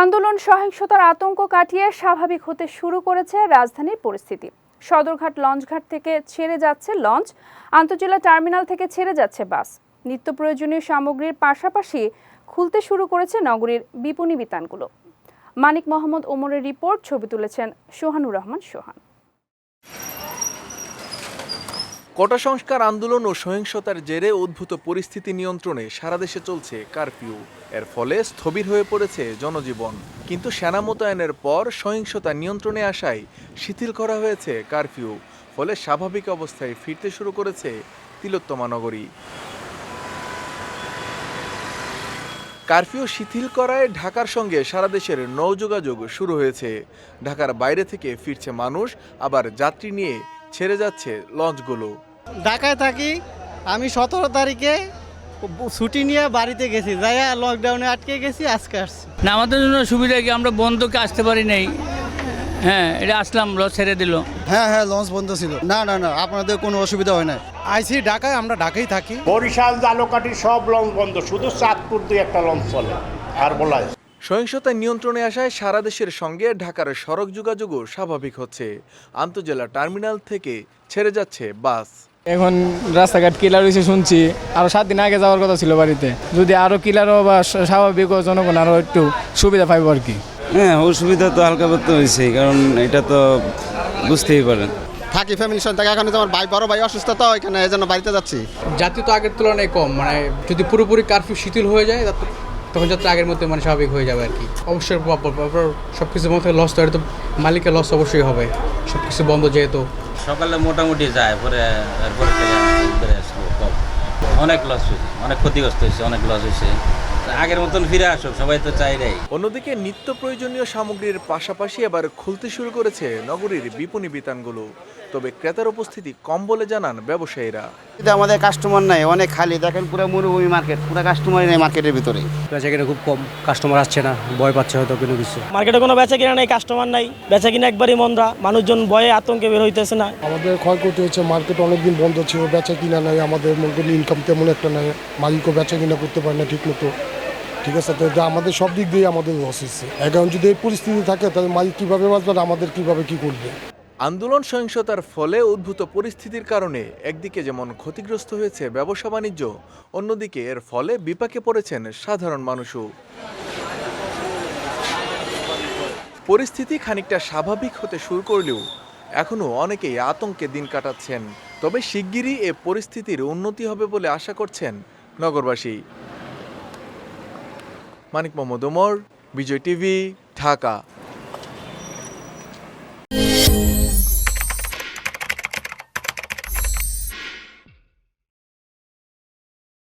আন্দোলন সহিংসতার আতঙ্ক কাটিয়ে স্বাভাবিক হতে শুরু করেছে রাজধানীর পরিস্থিতি। সদরঘাট লঞ্চঘাট থেকে ছেড়ে যাচ্ছে লঞ্চ, আন্তজেলা টার্মিনাল থেকে ছেড়ে যাচ্ছে বাস। নিত্য প্রয়োজনীয় সামগ্রীর পাশাপাশি খুলতে শুরু করেছে নগরীর বিপণী বিতানগুলো। মানিক মোহাম্মদ ওমরের রিপোর্ট, ছবি তুলেছেন সোহানুর রহমান সোহান। কোটা সংস্কার আন্দোলন ও সহিংসতার জেরে উদ্ভূত পরিস্থিতি নিয়ন্ত্রণে সারা দেশে চলছে কারফিউ। এর ফলে স্থবির হয়ে পড়েছে জনজীবন। কিন্তু সেনা মোতায়েনের পর সহিংসতা নিয়ন্ত্রণে আসায় শিথিল করা হয়েছে কারফিউ। ফলে স্বাভাবিক অবস্থায় ফিরতে শুরু করেছে তিলোত্তমা নগরী। কারফিউ শিথিল করায় ঢাকার সঙ্গে সারা দেশের নৌ যোগাযোগ শুরু হয়েছে। ঢাকার বাইরে থেকে ফিরছে মানুষ, আবার যাত্রী নিয়ে ছেড়ে যাচ্ছে লঞ্চগুলো। ঢাকায় থাকি আমি সতেরো তারিখে ছুটি নিয়ে বাড়িতে গেছি যাই লকডাউনে আটকে গেছি আজকে আসছি। না আমাদের জন্য সুবিধা কি? আমরা বন্ধকে আসতে পারি নাই। হ্যাঁ এটা আসলাম ল ছেড়ে দিল। হ্যাঁ হ্যাঁ লঞ্চ বন্ধ ছিল। না না না আপনাদের কোনো অসুবিধা হয় না আইসি ঢাকায় আমরা ঢাকায় থাকি। বরিশাল জালকাঠি সব লঞ্চ বন্ধ শুধু চাঁদপুর দিয়ে একটা লঞ্চ চলে আর বলাই সহিংসতা নিয়ন্ত্রণে আসায় সারা দেশের সঙ্গে ঢাকার সড়ক যোগাযোগও স্বাভাবিক হচ্ছে। আন্তজেলা টার্মিনাল থেকে ছেড়ে যাচ্ছে বাস। এখন রাস্তাঘাট কিলার হয়েছে শুনছি। আরও সাত দিন আগে যাওয়ার কথা ছিল বাড়িতে। যদি আরও ক্লিয়ারও বা স্বাভাবিক ও জনগণ আরও একটু সুবিধা পাইব আর কি। হ্যাঁ অসুবিধা তো হালকা করতে হয়েছে কারণ এটা তো বুঝতেই পারেন। থাকি ফ্যামিলির সঙ্গে থাকি এখন আমার ভাই বড় ভাই অসুস্থ তো এখানে এই জন্য বাড়িতে যাচ্ছি। যাত্রী তো আগের তুলনায় কম মানে যদি পুরোপুরি কারফিউ শিথিল হয়ে যায় তখন যত আগের মধ্যে মানে স্বাভাবিক হয়ে যাবে আর কি। অবশ্যই সব কিছু মধ্যে লস তো তো মালিকের লস অবশ্যই হবে। সব কিছু বন্ধ যেহেতু। সকালে মোটামুটি যায়, পরে থেকে অনেক লস হয়েছে, অনেক ক্ষতিগ্রস্ত হয়েছে, অনেক লস হয়েছে। আগের মতন ফিরে আসুক সবাই তো চাইরাই অন্যদিকে নিত্য প্রয়োজনীয় সামগ্রীর পাশাপাশি এবার খুলতে শুরু করেছে নগরীর বিপণী বিতানগুলো। তবে ক্রেতার উপস্থিতি কম বলে জানান ব্যবসায়ীরা। কিন্তু আমাদের কাস্টমার নাই অনেক খালি। দেখেন পুরো মরুভূমি মার্কেট পুরো কাস্টমারই নেই মার্কেটের ভিতরে। বেচা কিনা খুব কম কাস্টমার আসছে না ভয় পাচ্ছে হয়তো কোনো কিছু। মার্কেটে কোনো বেচা কিনা নেই কাস্টমার নাই। বেচা কিনা একবারই মন্দা মানুষজন ভয়ে আতঙ্কে বের হইতেছে না। আমাদের ক্ষয়ক্ষতি হচ্ছে মার্কেট অনেকদিন বন্ধ ছিল বেচা কিনা নাই আমাদের মনে ইনকাম তেমন একটা নাই মালিকও বেচা কিনা করতে পারে না ঠিক মতো ঠিক আছে? তো এটা আমাদের সব দিক দিয়ে আমাদের লস হচ্ছে এখন যদি এই পরিস্থিতি থাকে, তাহলে মালিক কীভাবে বাঁচবে আমাদের কীভাবে কী করবে? আন্দোলন সহিংসতার ফলে উদ্ভূত পরিস্থিতির কারণে একদিকে যেমন ক্ষতিগ্রস্ত হয়েছে ব্যবসা বাণিজ্য, অন্যদিকে এর ফলে বিপাকে পড়েছেন সাধারণ মানুষও। পরিস্থিতি খানিকটা স্বাভাবিক হতে শুরু করলেও এখনও অনেকেই আতঙ্কে দিন কাটাচ্ছেন। তবে শিগগিরই এ পরিস্থিতির উন্নতি হবে বলে আশা করছেন নগরবাসী। মানিক মোহাম্মদ ওমর বিজয় টিভি ঢাকা।